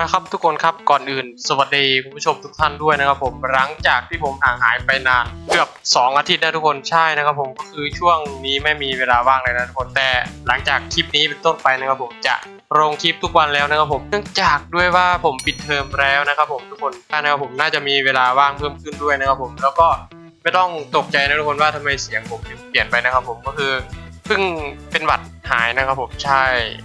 ละครับทุกคนครับก่อนอื่น สวัสดีคุณผู้ชมทุกท่านด้วยนะครับผมหลังจากที่ผมห่างหายไปนานเกือบ 2 อาทิตย์นะทุกคนใช่นะครับผมก็คือช่วงนี้ไม่มีเวลาว่างเลยนะทุกคนแต่หลังจากคลิปนี้เป็นต้นไปนะครับผมจะลงคลิปทุกวันแล้วนะครับผมเนื่องจากด้วยว่าผมปิดเทอมแล้วนะครับผมทุกคนนะครับผมน่าจะมีเวลาว่างเพิ่มขึ้นด้วยนะครับผมแล้วก็ไม่ต้องตกใจนะทุกคนว่าทำไมเสียงผมถึงเปลี่ยนไปนะครับผมก็คือ พิ่งเป็นหวัดหายนะครับผมใช่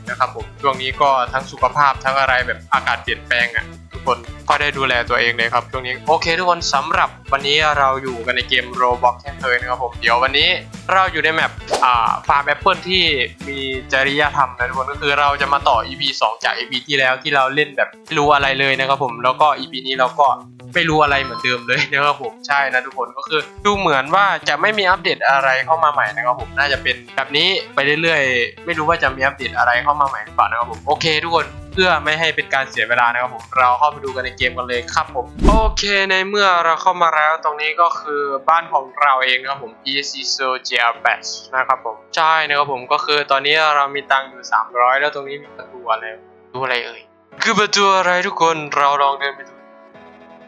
นะครับผมช่วงนี้ก็ทั้งสุขภาพทั้งอะไรแบบอากาศเปลี่ยนแปลงอะทุกคนก็ได้ดูแลตัวเองเลยครับช่วงนี้โอเคทุกคนสำหรับวันนี้เราอยู่กันในเกม Roblox เช่นเคยนะครับผมเดี๋ยววันนี้เราอยู่ในแมปอ่าฟาร์มแอปเปิลที่มีจริยธรรมนะทุกคนก็คือเราจะมาต่อ EP 2 จาก EP ที่แล้วที่เราเล่นแบบรู้อะไรเลยนะครับผมแล้วก็ EP นี้เราก็ ไม่รู้อะไรเหมือนเดิมเลยนะครับผมใช่นะทุกคนก็คือดูเหมือนว่าจะไม่มีอัปเดตอะไรเข้ามาใหม่นะครับผมน่าจะเป็นแบบนี้ไปเรื่อยๆ ไม่รู้ว่าจะมีอัปเดตอะไรเข้ามาใหม่หรือเปล่านะครับผมโอเคทุกคนเพื่อไม่ให้เป็นการเสียเวลานะครับผมเราเข้าไปดูกันในเกมกันเลยครับผมโอเคในเมื่อเราเข้ามาแล้วตรงนี้ก็คือบ้านของเราเองนะครับผม ESC So GL Batch นะครับผมใช่นะครับผมก็คือตอนนี้เรามีตังค์อยู่ 300 แล้วตรงนี้มีประตูอะไรดูอะไรเอ่ยคือประตูอะไรทุกคนเราลองเดินไปดู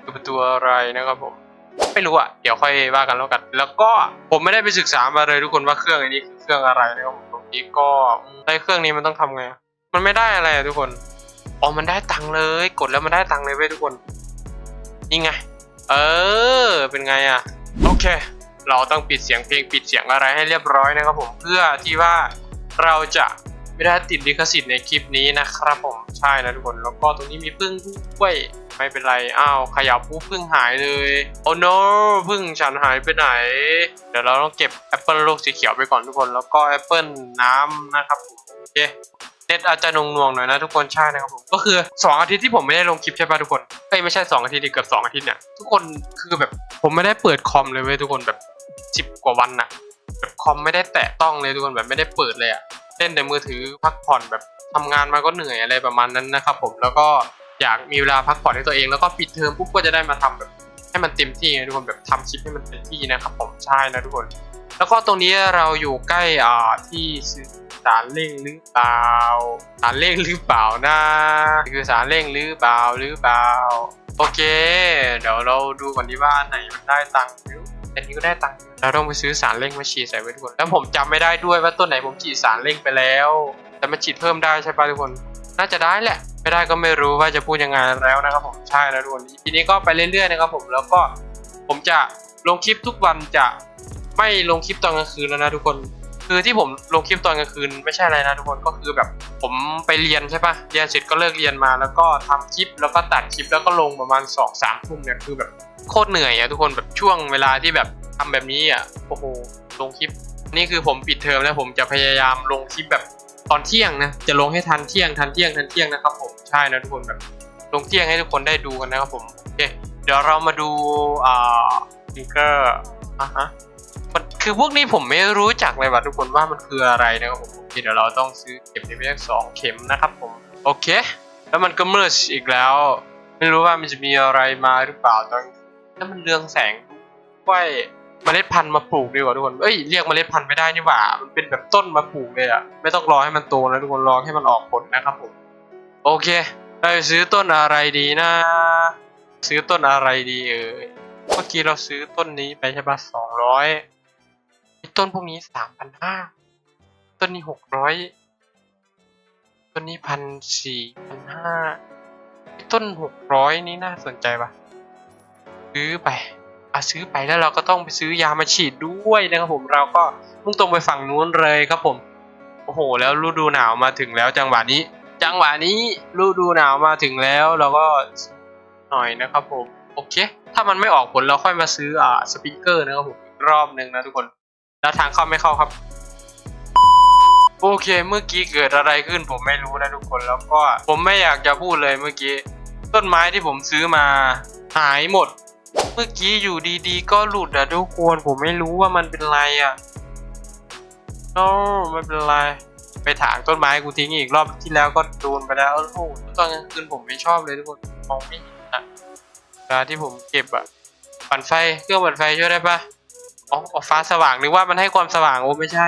คือประตูอะไรนะครับผมไม่รู้อะเดี๋ยวค่อยว่ากันแล้วกัน แล้วก็ผมไม่ได้ไปศึกษามาเลยทุกคนว่าเครื่องอันนี้คือเครื่องอะไรนะครับผมตรงนี้ก็ได้เครื่องนี้มันต้องทำไง มันไม่ได้อะไรอะทุกคนอ๋อมันได้ตังค์เลย กดแล้วมันได้ตังค์เลยเว้ยทุกคนนี่ไง เออ เป็นไงอะโอเค เราต้องปิดเสียงเพลงปิดเสียงอะไรให้เรียบร้อยนะครับผมเพื่อที่ว่าเราจะ ไม่ได้ติดลิขสิทธิ์ในคลิปนี้นะครับผมใช่นะทุกคน แล้วก็ตรงนี้มีพึ่งด้วยไม่เป็นไร อ้าวขยับปุ๊บพึ่งหายเลย โอ้ no พึ่งฉันหายไปไหน เดี๋ยวเราต้องเก็บแอปเปิลลูกสีเขียวไปก่อนทุกคน แล้วก็แอปเปิลน้ำนะครับโอเคเน็ตอาจจะหน่วงหน่อยนะทุกคนใช่นะครับผมก็คือ 2 อาทิตย์ที่ผมไม่ได้ลงคลิปใช่ป่ะทุกคนเอ้ยไม่ใช่ 2 อาทิตย์ดิเกือบ2อาทิตย์เนี่ยทุกคนคือแบบผมไม่ได้เปิดคอมเลยเว้ยทุกคนแบบ10กว่าวันน่ะแบบคอมไม่ได้แตะต้องเลยทุกคนแบบไม่ได้เปิดเลยอะ เล่นแต่มือถือพักผ่อนแบบทำงานมาก็เหนื่อยอะไรประมาณนั้นนะครับผมแล้วก็อยากมีเวลาพักผ่อนให้ตัวเอง แล้วก็ปิดเทอมปุ๊บก็จะได้มาทำแบบให้มันเต็มที่ไงทุกคนแบบทำคลิปให้มันเต็มที่นะครับผมใช่นะทุกคน แล้วก็ตรงนี้เราอยู่ใกล้อ่าที่สารเร่งหรือเปล่าสารเร่งหรือเปล่านะคือสารเร่งหรือเปล่าหรือเปล่าโอเค เดี๋ยวเราดูก่อนดีว่าอันไหนมันได้ตังค์หรือ อันนี้ก็ได้ตังค์เราต้องไปซื้อสารเร่งมาฉีดใส่ไว้ทุกคน แล้วผมจำไม่ได้ด้วยว่าต้นไหนผมฉีดสารเร่งไปแล้ว แต่มาฉีดเพิ่มได้ใช่ปะทุกคน น่าจะได้แหละ ไม่ได้ก็ไม่รู้ว่าจะพูดยังไงแล้วนะครับผม ใช่แล้วทุกคน ทีนี้ก็ไปเรื่อยๆนะครับผม แล้วก็ผมจะลงคลิปทุกวันจะไม่ลงคลิปตอนกลางคืนแล้วนะทุกคน คือที่ผมลงคลิปตอนกลางคืนไม่ใช่อะไรนะทุกคน ก็คือแบบผมไปเรียนใช่ปะเรียนเสร็จก็เลิกเรียนมา แล้วก็ทำคลิปแล้วก็ตัดคลิปแล้วก็ลงประมาณสองสามทุ่มเนี่ยคือแบบ โคตรเหนื่อยอะทุกคนแบบช่วงเวลาที่แบบทำแบบนี้อะโอ้โหลงคลิป นี่คือผมปิดเทอมแล้วผมจะพยายามลงคลิปแบบตอนเที่ยงนะจะลงให้ทันเที่ยงทันเที่ยงทันเที่ยงนะครับ ผมใช่นะทุกคนแบบลงเที่ยงให้ทุกคนได้ดูกันนะครับผมโอเคเดี๋ยวเรามาดูอ่าฟิงเกอร์อะฮะมันคือพวกนี้ผมไม่รู้จักเลยว่ะทุกคนว่ามันคืออะไรนะครับผมโอเคเดี๋ยวเราต้องซื้อเข็มที่ไม่ได้สองเข็มนะครับผมโอเค แล้วมันก็เมิร์ชอีกแล้ว ไม่รู้ว่ามันจะมีอะไรมาหรือเปล่าตอน แล้วมันเรืองแสงด้วยเมล็ดพันธุ์มาปลูกดีกว่าทุกคน เอ้ยเรียกเมล็ดพันธุ์ไม่ได้นี่หว่า มันเป็นแบบต้นมาปลูกเลยอะไม่ต้องรอให้มันโตนะทุกคนรอให้มันออกผลนะครับผม โอเคเราจะซื้อต้นอะไรดีนะ ซื้อต้นอะไรดีเอ่ย เมื่อกี้เราซื้อต้นนี้ไปใช่ปะสองร้อยต้นพวกนี้สามพันห้า ต้นนี้หกร้อย ต้นนี้พันสี่พันห้า ต้นหกร้อยนี่น่าสนใจปะ ซื้อไปอะซื้อไปแล้วเราก็ต้องไปซื้อยามาฉีดด้วยนะครับผมเราก็มุ่งตรงไปฝั่งนู้นเลยครับผมโอ้โห แล้วฤดูหนาวมาถึงแล้วจังหวะนี้ จังหวะนี้ฤดูหนาวมาถึงแล้วเราก็หน่อยนะครับผมโอเค ถ้ามันไม่ออกผลเราค่อยมาซื้ออ่าสปีกเกอร์นะครับผมอีกรอบหนึ่งนะทุกคน แล้วทางเข้าไม่เข้าครับ โอเค เมื่อกี้เกิดอะไรขึ้นผมไม่รู้นะทุกคนแล้วก็ผมไม่อยากจะพูดเลยเมื่อกี้ ต้นไม้ที่ผมซื้อมาหายหมด เมื่อกี้อยู่ดีๆ ก็หลุดอะทุกคนผมไม่รู้ว่ามันเป็นไรอะโอ้ไม่เป็นไร ไปถางต้นไม้กูทิ้งอีกรอบที่แล้วก็โดนไปแล้วโอ้โหตอนกลางคืนผมไม่ชอบเลยทุกคนมองไม่เห็นอะเวลาที่ผมเก็บอะปั่นไฟเครื่องปั่นไฟช่วยได้ปะอ๋ออ๋อฟ้าสว่างหรือว่ามันให้ความสว่างโอ้ไม่ใช่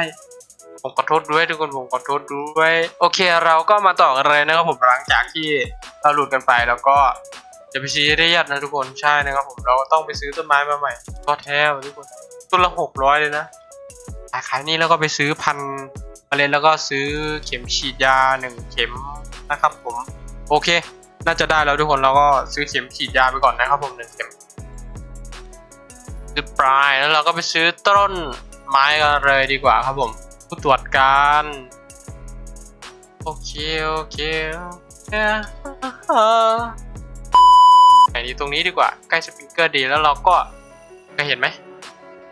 ผมขอโทษด้วยทุกคนผมขอโทษด้วยโอเค เราก็มาต่อกันเลยนะครับผมหลังจากที่เราหลุดกันไปแล้วก็ จะไปซีเรียสนะทุกคนใช่นะครับผมเราต้องไปซื้อต้นไม้มาใหม่ก็แท้ว่ะทุกคนต้นละหกร้อยเลยนะขายขายนี่แล้วก็ไปซื้อพันเมล็ดแล้วก็ซื้อเข็มฉีดยาหนึ่งเข็มนะครับ ผมโอเค น่าจะได้แล้วทุกคนเราก็ซื้อเข็มฉีดยาไปก่อนนะครับ ผมหนึ่งเข็มซื้อปลายแล้วเราก็ไปซื้อต้นไม้กันเลยดีกว่าครับผม ผู้ตรวจการโอเคโอเคโอเค ไหนดีตรงนี้ดีกว่าใกล้สปริงเกอร์ดีแล้วเราก็ใครเห็นไหม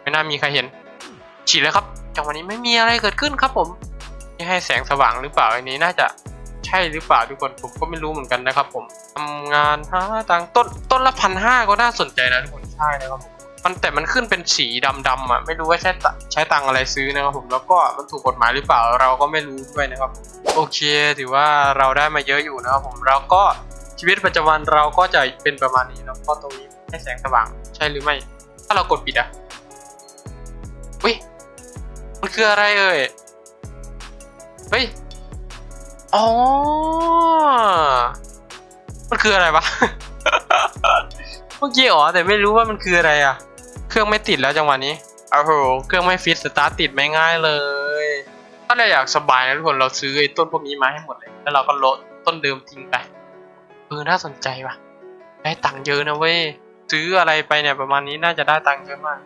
ไม่น่ามีใครเห็น ฉีดเลยครับจังหวะนี้ไม่มีอะไรเกิดขึ้นครับผมนี่ให้แสงสว่างหรือเปล่าอันนี้น่าจะใช่หรือเปล่าทุกคนผมก็ไม่รู้เหมือนกันนะครับ ผมทำงานหาตังต้นต้นละพันห้าก็น่าสนใจนะทุกคนใช่นะครับผมมันแต่มันขึ้นเป็นสีดำๆอะไม่รู้ว่าใช้ใช้ตังอะไรซื้อนะครับผมแล้วก็มันถูกกฎหมายหรือเปล่าเราก็ไม่รู้ด้วยนะครับ โอเคถือว่าเราได้มาเยอะอยู่นะครับผมเราก็ ชีวิตประจำวันเราก็จะเป็นประมาณนี้แล้วก็ตรงนี้ให้แสงสว่าง ใช่หรือไม่ ถ้าเรากดปิดอะอุ้ยมันคืออะไรเอ่ยเฮ้ยอ๋อมันคืออะไรวะเมื่อกี้อ๋อแต่ไม่รู้ว่ามันคืออะไรอะ เครื่องไม่ติดแล้วจังหวะนี้โอ้โหเครื่องไม่ฟิตสตาร์ติดไม่ง่ายเลย ถ้าเราอยากสบายนะทุกคนเราซื้อไอ้ต้นพวกนี้มาให้หมดเลย แล้วเราก็ลดต้นเดิมทิ้งไป เออน่าสนใจว่ะ ได้ตังค์เยอะนะเว้ย ซื้ออะไรไปเนี่ยประมาณนี้น่าจะได้ตังค์เยอะมาก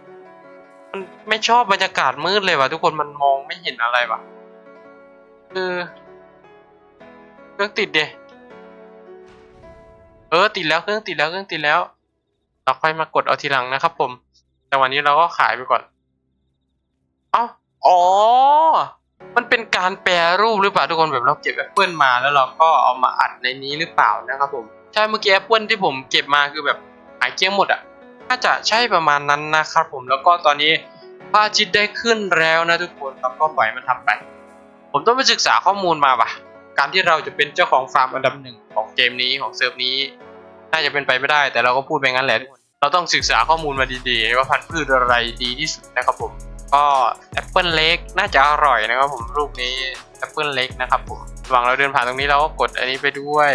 มันไม่ชอบบรรยากาศมืดเลยว่ะทุกคนมันมองไม่เห็นอะไรว่ะเออเครื่องติดเดเออติดแล้วเครื่องติดแล้วเครื่องติดแล้ว เราค่อยมากดเอาทีหลังนะครับผม แต่วันนี้เราก็ขายไปก่อน เอ้า อ๋อ มันเป็นการแปรรูปหรือเปล่าทุกคนแบบเราเก็บแอปเปิลมาแล้วเราก็เอามาอัดในนี้หรือเปล่านะครับผมใช่เมื่อกี้แอปเปิลที่ผมเก็บมาคือแบบหายเกลี้ยงหมดอะน่าจะใช่ประมาณนั้นนะครับผมแล้วก็ตอนนี้พระอาทิตย์ได้ขึ้นแล้วนะทุกคนเราก็ปล่อยมันทำไป ผมต้องไปศึกษาข้อมูลมาว่ะการที่เราจะเป็นเจ้าของฟาร์มอันดับหนึ่งของเกมนี้ของเซิร์ฟนี้ น่าจะเป็นไปไม่ได้ แต่เราก็พูดไปงั้นแหละทุกคนเราต้องศึกษาข้อมูลมาดีๆว่าพันธุ์พืชอะไรดีที่สุดนะครับผม ก็แอปเปิลเล็กน่าจะอร่อยนะครับผมรูปนี้แอปเปิลเล็กนะครับผมระหว่างเราเดินผ่านตรงนี้เราก็กดอันนี้ไปด้วย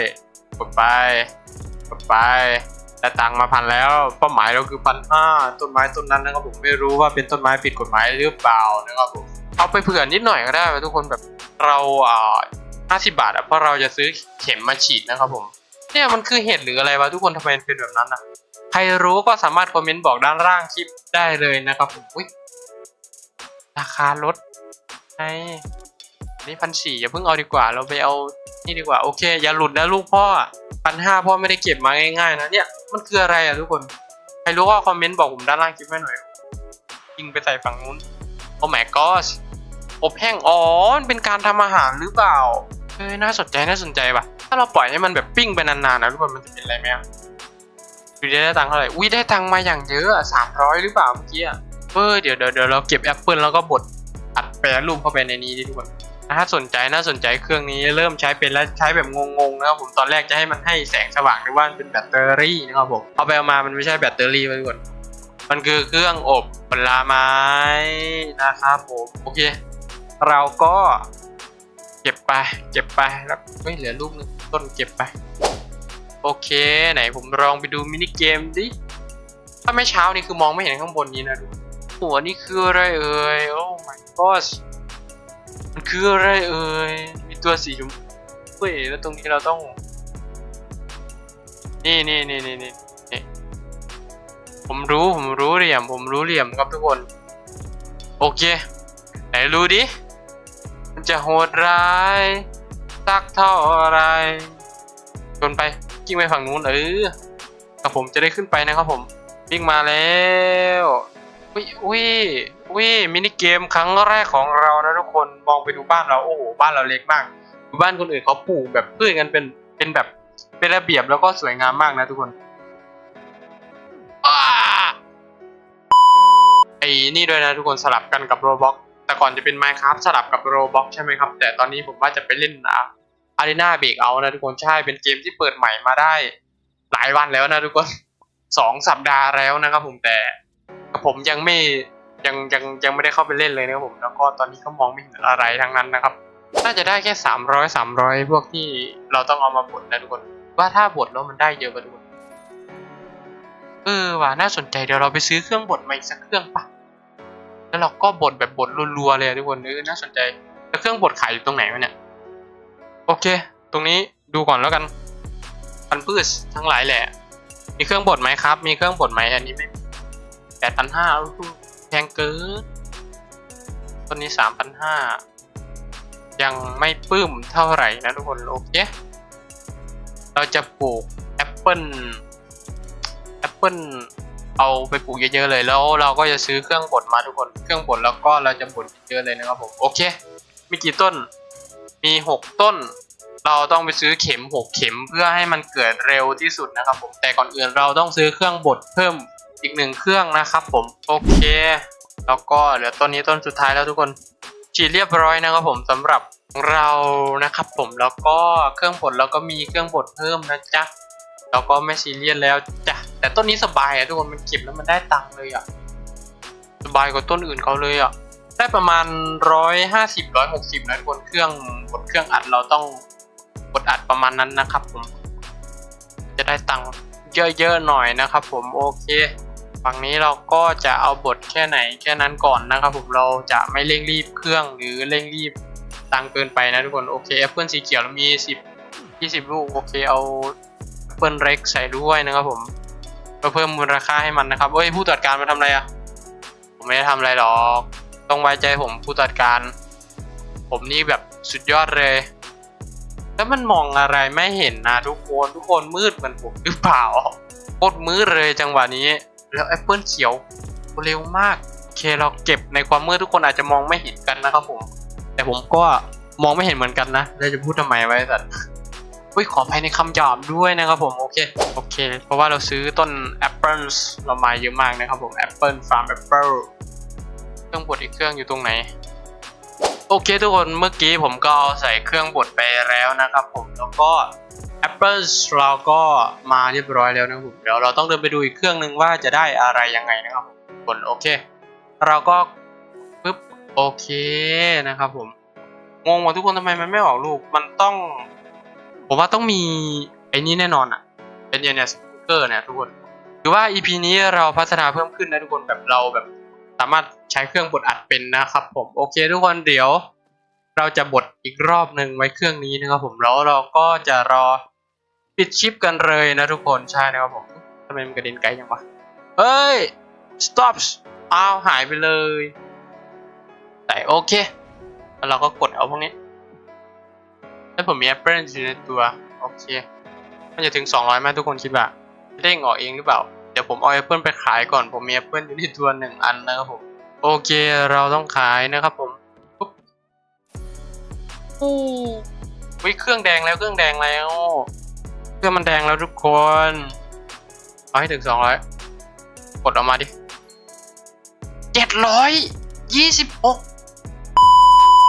กดไป กดไปแต่ตังมาพันแล้วเป้าหมายเราคือพันห้าต้นไม้ต้นนั้นนะครับผมไม่รู้ว่าเป็นต้นไม้ผิดกฎหมายหรือเปล่านะครับผมเอาไปเผื่อนิดหน่อยก็ได้ทุกคนแบบเราอ่าห้าสิบาทอะเพราะเราจะซื้อเข็มมาฉีดนะครับผมเนี่ยมันคือเห็ดหรืออะไรวะทุกคนทำไมเป็นแบบนั้นอะใครรู้ก็สามารถคอมเมนต์บอกด้านล่างคลิปได้เลยนะครับผมอุ้ย ราคาลดไอนี่พันสี่อย่าเพิ่งเอาดีกว่า เราไปเอานี่ดีกว่า โอเค อย่าหลุดนะลูกพ่อพันห้าพ่อไม่ได้เก็บมาง่ายๆนะเนี่ย มันคืออะไรอะทุกคน ใครรู้ก็คอมเมนต์บอกผมด้านล่างคลิปให้หน่อย ยิงไปใส่ฝั่งนู้น โอ้ my gosh อบแห้งอ๋อนเป็นการทำอาหารหรือเปล่า เฮ้ย น่าสนใจ น่าสนใจว่ะ ถ้าเราปล่อยให้มันแบบปิ้งไปนานๆนะทุกคน มันจะเป็นอะไรไหมอะดูดิได้ตังค์เท่าไหร่ อุ้ยได้ตังค์มาอย่างเยอะสามร้อยหรือเปล่าเมื่อกี้อะ ออเดี๋ยวเดี๋ยวเดี๋ยวเราเก็บแอปเปิลแล้วก็บดอัดแปรรูปเข้าไปในนี้ดิทุกคนน่าสนใจน่าสนใจเครื่องนี้เริ่มใช้เป็นแล้วใช้แบบงงๆนะครับผมตอนแรกจะให้มันให้แสงสว่างหรือว่าเป็นแบตเตอรี่นะครับผมเอาไปเอามามันไม่ใช่แบตเตอรี่ทุกคนมันคือเครื่องอบผลไม้นะครับผมโอเค เราก็เก็บไป เก็บไปแล้วไม่เหลือลูกนึงต้นเก็บไป โอเค ไหนผมลองไปดูมินิเกมดิถ้าไม่เช้านี่คือมองไม่เห็นข้างบนนี้นะดู หัวนี่คืออะไรเอ่ย โอ้ my gosh มันคืออะไรเอ่ย มีตัวสีชมพูเฮ้ยแล้วตรงนี้เราต้อง นี่นี่นี่นี่นี่ผมรู้ผมรู้เหลี่ยม ผมรู้เหลี่ยมครับทุกคน โอเค ไหนรู้ดิ มันจะโหดร้ายสักเท่าไรชนไปกิ้งไปฝั่งนู้นเออกับผมจะได้ขึ้นไปนะครับผมวิ่งมาแล้ว อุ้ยอุ้ยอุ้ยมินิเกมครั้งแรกของเรานะทุกคนมองไปดูบ้านเราโอ้โหบ้านเราเล็กมากดูบ้านคนอื่นเขาปลูกแบบพืชกันเป็นเป็นแบบเป็นระเบียบแล้วก็สวยงามมากนะทุกคนอไอ้นี่ด้วยนะทุกคนสลับกันกับโรบ็อกแต่ก่อนจะเป็น Minecraft สลับกับ Roblox ใช่ไหมครับ แต่ตอนนี้ผมว่าจะไปเล่นอา Arena Breakout นะทุกคนใช่เป็นเกมที่เปิดใหม่มาได้ หลายวันแล้วนะทุกคนสองสัปดาห์แล้วนะครับผมแต่ ผมยังไม่ยังยังยังไม่ได้เข้าไปเล่นเลยนะครับผม แล้วก็ตอนนี้ก็มองไม่เห็นอะไรทั้งนั้นนะครับ น่าจะได้แค่สามร้อยสามร้อยพวกที่เราต้องเอามาบดนะทุกคน ว่าถ้าบดแล้วมันได้เยอะกว่าทุกคน เออว่ะน่าสนใจเดี๋ยวเราไปซื้อเครื่องบดมาอีกสักเครื่องปะแล้วเราก็บดแบบบดรัวๆเลยทุกคนเออน่าสนใจ แล้วเครื่องบดขายอยู่ตรงไหนวะเนี่ย โอเค ตรงนี้ดูก่อนแล้วกันพันพืชทั้งหลายแหละ มีเครื่องบดไหมครับ มีเครื่องบดไหมอันนี้ไม่ ดพันห้าแพงเกินต้นนี้สามพันห้ายังไม่ปื้มเท่าไหร่นะทุกคนโอเคเราจะปลูกแอปเปิลแอปเปิลเอาไปปลูกเยอะๆเลยแล้วเราก็จะซื้อเครื่องบดมาทุกคนเครื่องบดแล้วก็เราจะบดเยอะๆเลยนะครับผมโอเค มีกี่ต้นมีหกต้น เราต้องไปซื้อเข็มหกเข็มเพื่อให้มันเกิดเร็วที่สุดนะครับผมแต่ก่อนอื่นเราต้องซื้อเครื่องบดเพิ่ม อีกหนึ่งเครื่องนะครับผมโอเค แล้วก็เหลือต้นนี้ต้นสุดท้ายแล้วทุกคนฉีดเรียบร้อยนะครับผมสำหรับเรานะครับผมแล้วก็เครื่องบดเราก็มีเครื่องบดเพิ่มนะจ๊ะเราก็ไม่ซีเรียสแล้วจ้ะแต่ต้นนี้สบายอะทุกคนมันเก็บแล้วมันได้ตังค์เลยอะสบายกว่าต้นอื่นเขาเลยอะได้ประมาณร้อยห้าสิบร้อยหกสิบนะทุกคนเครื่องบดเครื่องอัดเราต้องกดอัดประมาณนั้นนะครับผม จะได้ตังค์เยอะๆหน่อยนะครับผมโอเค ฝั่งนี้เราก็จะเอาบทแค่ไหนแค่นั้นก่อนนะครับผมเราจะไม่เร่งรีบเครื่องหรือเร่งรีบตังค์เกินไปนะทุกคนโอเคแอปเปิลสีเขียวเรามี 10 20 ลูกโอเคเอาแอปเปิลเล็กใส่ด้วยนะครับผมเพื่อเพิ่มมูลค่าให้มันนะครับเอ้ยผู้ตรวจการมาทำอะไรอะผมไม่ได้ทำอะไรหรอกต้องไว้ใจผมผู้ตรวจการ ผมนี่แบบสุดยอดเลยแล้วมันมองอะไรไม่เห็นนะทุกคนทุกคนมืดเหมือนผมหรือเปล่าโคตรมืดเลยจังหวะนี้ แล้วแอปเปิลเขียวเร็วมากโอเคเราเก็บในความมืดทุกคนอาจจะมองไม่เห็นกันนะครับผม แต่ผมก็มองไม่เห็นเหมือนกันนะเราจะพูดทำไมไว้สัตว์อุ้ยขอภายในคำหยาบด้วยนะครับผมโอเคโอเค เพราะว่าเราซื้อต้นแอปเปิลเรามาเยอะมากนะครับผมแอปเปิลฟาร์มแอปเปิลเครื่องบดอีกเครื่องอยู่ตรงไหน โอเคทุกคนเมื่อกี้ผมก็ใส่เครื่องบดไปแล้วนะครับผมแล้วก็ Apple เราก็มาเรียบร้อยแล้วนะครับผมเดี๋ยวเราต้องเดินไปดูอีกเครื่องหนึ่งว่าจะได้อะไรยังไงนะครับผมทุกคนโอเค เราก็ปึ๊บโอเคนะครับผมงงว่าทุกคนทำไมมันไม่ออกลูกมันต้อง ผมว่าต้องมีไอ้นี่แน่นอนอะเป็นเนี่ยสปิเกอร์เนี่ยทุกคน คือว่า EP นี้เราพัฒนาเพิ่มขึ้นนะทุกคนแบบเราแบบ สามารถใช้เครื่องบดอัดเป็นนะครับผมโอเคทุกคนเดี๋ยว เราจะบดอีกรอบหนึ่งไว้เครื่องนี้นะครับผมแล้วเราก็จะรอปิดชิปกันเลยนะทุกคนใช่นะครับผมทำไมมันกระเด็นไกลจังวะเฮ้ย stop อ้าวหายไปเลย แต่โอเค แล้วเราก็กดเอาพวกนี้แล้วผมมีแอปเปิลอยู่ในตัว โอเค มันจะถึง 200ไหมทุกคนคิดว่าเด้งออกเองหรือเปล่า ดี๋ยวผมเอาแอปเปิลไปขายก่อนผมมีแอปเปิลอยู่ในตัวหนึ่งอันนะครับผมโอเคเราต้องขายนะครับผมปุ๊บอู้วิเครื่องแดงแล้วเครื่องแดงแล้วเครื่องมันแดงแล้วทุกคนเอาให้ถึงสองร้อยกดออกมาดิเจ็ดร้อยยี่สิบหก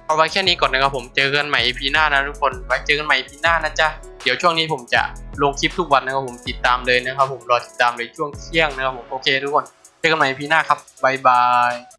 เอาไว้แค่นี้ก่อนนะครับผมเจอกันใหม่ EP หน้านะทุกคนไว้เจอกันใหม่ EP หน้านะจ๊ะเดี๋ยวช่วงนี้ผมจะลงคลิปทุกวันนะครับผมติดตามเลยนะครับผมรอติดตามเลยช่วงเที่ยงนะครับผมโอเคทุกคนเจอกันใหม่พีหน้าครับบ๊ายบาย